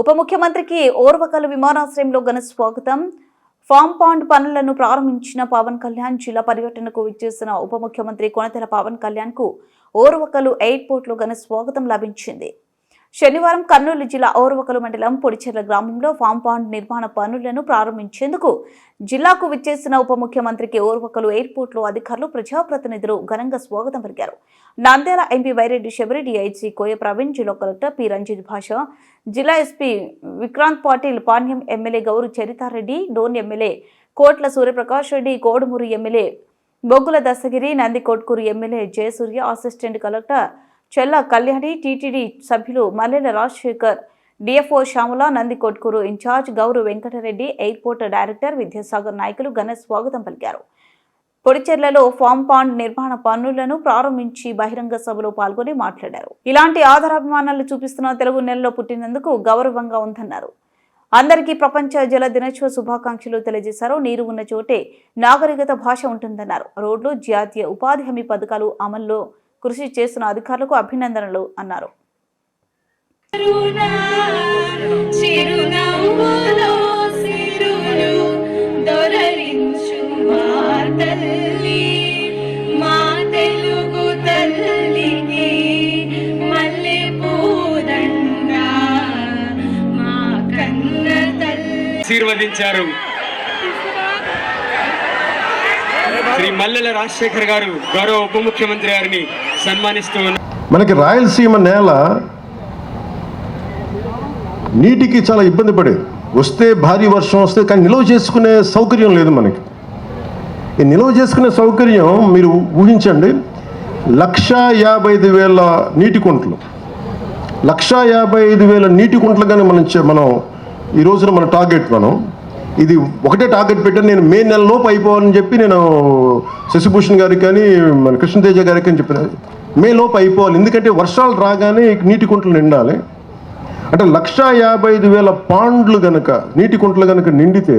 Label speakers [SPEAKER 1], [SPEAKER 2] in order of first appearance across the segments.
[SPEAKER 1] ఉప ముఖ్యమంత్రికి ఓర్వకల్ విమానాశ్రయంలో ఘన స్వాగతం. ఫామ్ పాండ్ పనులను ప్రారంభించిన పవన్ కళ్యాణ్ జిల్లా పర్యటనకు విచ్చేసిన ఉప ముఖ్యమంత్రి కొనతెల పవన్ కళ్యాణ్కు ఓర్వకలు ఎయిర్పోర్ట్లో ఘన స్వాగతం లభించింది. శనివారం కర్నూలు జిల్లా ఓర్వకలు మండలం పొడిచెర్ల గ్రామంలో ఫామ్ పాండ్ నిర్మాణ పనులను ప్రారంభించేందుకు జిల్లాకు విచ్చేసిన ఉప ముఖ్యమంత్రికి ఓర్వకలు ఎయిర్పోర్ట్లో అధికారులు ప్రజాప్రతినిధులు ఘనంగా స్వాగతం పలికారు. నంద్యాల ఎంపీ వైరెడ్డి శబరి ఐజీ కోయ ప్రవీణ్ జిల్లా కలెక్టర్ పి రంజిత్ భాష జిల్లా SP Vikrant Patil Panyam MLA Gowru Charitha Reddy Dhone MLA Kotla Surya Prakash Reddy Kodumur MLA Boggula Dasagiri Nandikotkur MLA Jayasurya assistant collector Chella Kalyani TTD సభ్యులు Mallela Rajasekhar DFO Shyamala Nandikotkur incharge Gaurav Venkatareddy airport director Vidyasagar నాయకులు ఘన స్వాగతం పలికారు. పొడిచెర్లలో form pond నిర్మాణ పనులను ప్రారంభించి బహిరంగ సభలో పాల్గొని మాట్లాడారు. ఇలాంటి ఆధారాభిమానాలు చూపిస్తున్న తెలుగు నెలలో పుట్టినందుకు గౌరవంగా ఉందన్నారు. అందరికీ ప్రపంచ జల దినోత్సవ శుభాకాంక్షలు తెలియజేశారు. నీరు ఉన్న చోటే నాగరికత భాష ఉంటుందన్నారు. రోడ్లు జాతీయ ఉపాధి హామీ పథకాలు అమల్లో కృషి చేస్తున్న అధికారులకు అభినందనలు అన్నారు.
[SPEAKER 2] ఆశీర్వదించారు. శ్రీ మల్లెల రాజశేఖర్ గారు గౌరవ ఉప ముఖ్యమంత్రి గారిని సన్మానిస్తూ
[SPEAKER 3] మనకి రాయలసీమ నేల నీటికి చాలా ఇబ్బంది పడేది వస్తే భారీ వర్షం వస్తే కానీ నిల్వ చేసుకునే సౌకర్యం లేదు మనకి. ఈ నిల్వ చేసుకునే సౌకర్యం మీరు ఊహించండి. లక్ష యాభై ఐదు వేల నీటి కుంటలు. లక్ష యాభై ఐదు వేల నీటి కుంటలు కానీ మనం మనం ఈ రోజున మన టార్గెట్ మనం ఇది ఒకటే టార్గెట్ పెట్టాను. నేను మే నెలలోపు అయిపోవాలని చెప్పి నేను శశిభూషణ్ గారికి కానీ మన కృష్ణతేజ గారికి కానీ చెప్పిన. మే లోపు అయిపోవాలి. ఎందుకంటే వర్షాలు రాగానే నీటి కుంటలు నిండాలి. అంటే లక్ష యాభై ఐదు వేల పాండ్లు గనక నీటి కుంటలు గనక నిండితే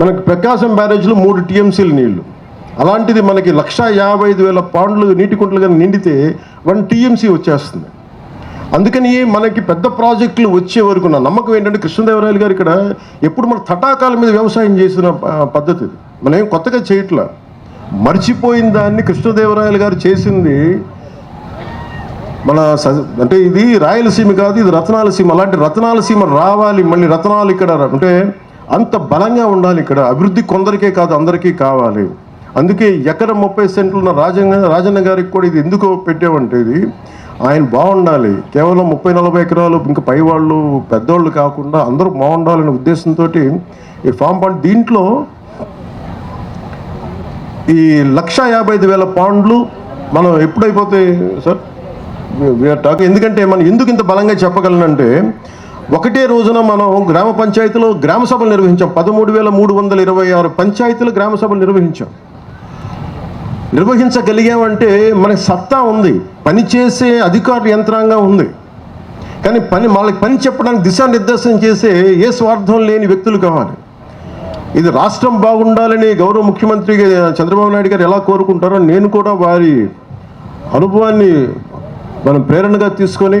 [SPEAKER 3] మనకు ప్రకాశం బ్యారేజ్లో మూడు టీఎంసీలు నీళ్ళు. అలాంటిది మనకి లక్ష యాభై ఐదు వేల పాండ్లు నీటి కుంటలు కనుక నిండితే వన్ టీఎంసీ వచ్చేస్తుంది. అందుకని మనకి పెద్ద ప్రాజెక్టులు వచ్చే వరకు నా నమ్మకం ఏంటంటే కృష్ణదేవరాయలు గారు ఇక్కడ ఎప్పుడు మన తటాకాల మీద వ్యవసాయం చేసిన పద్ధతి మనం ఏం కొత్తగా చేయట్లా. మర్చిపోయిన దాన్ని కృష్ణదేవరాయలు గారు చేసింది మన అంటే ఇది రాయలసీమ కాదు ఇది రత్నాలసీమ. అలాంటి రత్నాలసీమ రావాలి మళ్ళీ రత్నాలు ఇక్కడ అంటే అంత బలంగా ఉండాలి ఇక్కడ. అభివృద్ధి కొందరికే కాదు అందరికీ కావాలి. అందుకే ఎకరం ముప్పై సెంట్లు ఉన్న రాజన్న రాజన్న గారికి కూడా ఇది ఎందుకు పెట్టామంటే ఇది ఆయన బాగుండాలి. కేవలం ముప్పై నలభై ఎకరాలు ఇంకా పై వాళ్ళు పెద్దవాళ్ళు కాకుండా అందరూ బాగుండాలనే ఉద్దేశంతో ఈ ఫామ్ పాండ్ దీంట్లో ఈ లక్ష యాభై ఐదు వేల పాండ్లు మనం ఎప్పుడైపోతాయి సార్? వీఆర్ టాక్ ఎందుకంటే మనం ఎందుకు ఇంత బలంగా చెప్పగలనంటే ఒకటే రోజున మనం గ్రామ పంచాయతీలో గ్రామ సభలు నిర్వహించాం. పదమూడు వేల మూడు వందల ఇరవై ఆరు పంచాయతీలు గ్రామ సభలు నిర్వహించాం. నిర్వహించగలిగామంటే మనకి సత్తా ఉంది. పనిచేసే అధికారుల యంత్రాంగం ఉంది. కానీ పని వాళ్ళకి పని చెప్పడానికి దిశానిర్దేశం చేసే ఏ స్వార్థం లేని వ్యక్తులు కావాలి. ఇది రాష్ట్రం బాగుండాలని గౌరవ ముఖ్యమంత్రి చంద్రబాబు నాయుడు గారు ఎలా కోరుకుంటారో నేను కూడా వారి అనుభవాన్ని మనం ప్రేరణగా తీసుకొని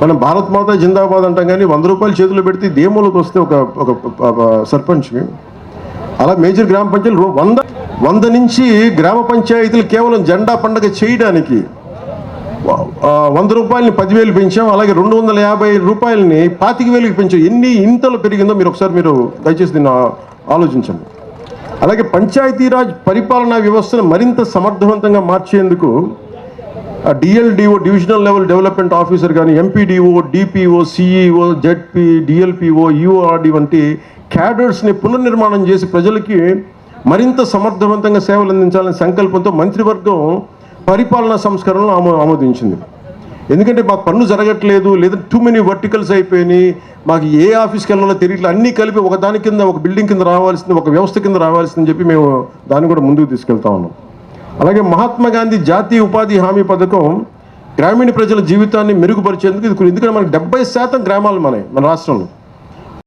[SPEAKER 3] మనం భారత్ మాత జిందాబాద్ అంటాం కానీ వంద రూపాయలు చేతిలో పెడితే దేమూలకు వస్తే ఒక ఒక సర్పంచ్. అలా మేజర్ గ్రామ పంచాయతీలు వంద వంద నుంచి గ్రామ పంచాయతీలు కేవలం జెండా పండగ చేయడానికి వంద రూపాయలని పదివేలు పెంచాం అలాగే రెండు వందల యాభై రూపాయలని పాతిక వేలకు పెంచాం. ఎన్ని ఇంతలు పెరిగిందో మీరు ఒకసారి మీరు దయచేసి దీన్ని ఆలోచించండి. అలాగే పంచాయతీరాజ్ పరిపాలనా వ్యవస్థను మరింత సమర్థవంతంగా మార్చేందుకు DLDO divisional level development officer కానీ MPDO DPO CEO ZP DLPO URD వంటి క్యాడర్స్ని పునర్నిర్మాణం చేసి ప్రజలకి మరింత సమర్థవంతంగా సేవలు అందించాలనే సంకల్పంతో మంత్రివర్గం పరిపాలనా సంస్కరణలు ఆమో ఆమోదించింది. ఎందుకంటే మాకు పన్ను జరగట్లేదు లేదా టూ మెనీ వర్టికల్స్ అయిపోయినాయి మాకు ఏ ఆఫీస్కి వెళ్ళాలో తెలియట్లేదు అన్నీ కలిపి ఒక దాని కింద ఒక బిల్డింగ్ కింద రావాల్సింది ఒక వ్యవస్థ కింద రావాల్సిందని చెప్పి మేము దాన్ని కూడా ముందుకు తీసుకెళ్తా ఉన్నాం. అలాగే మహాత్మా గాంధీ జాతీయ ఉపాధి హామీ పథకం గ్రామీణ ప్రజల జీవితాన్ని మెరుగుపరిచేందుకు ఇది ఎందుకంటే మనకి డెబ్బై శాతం గ్రామాలు మనవి మన రాష్ట్రంలో.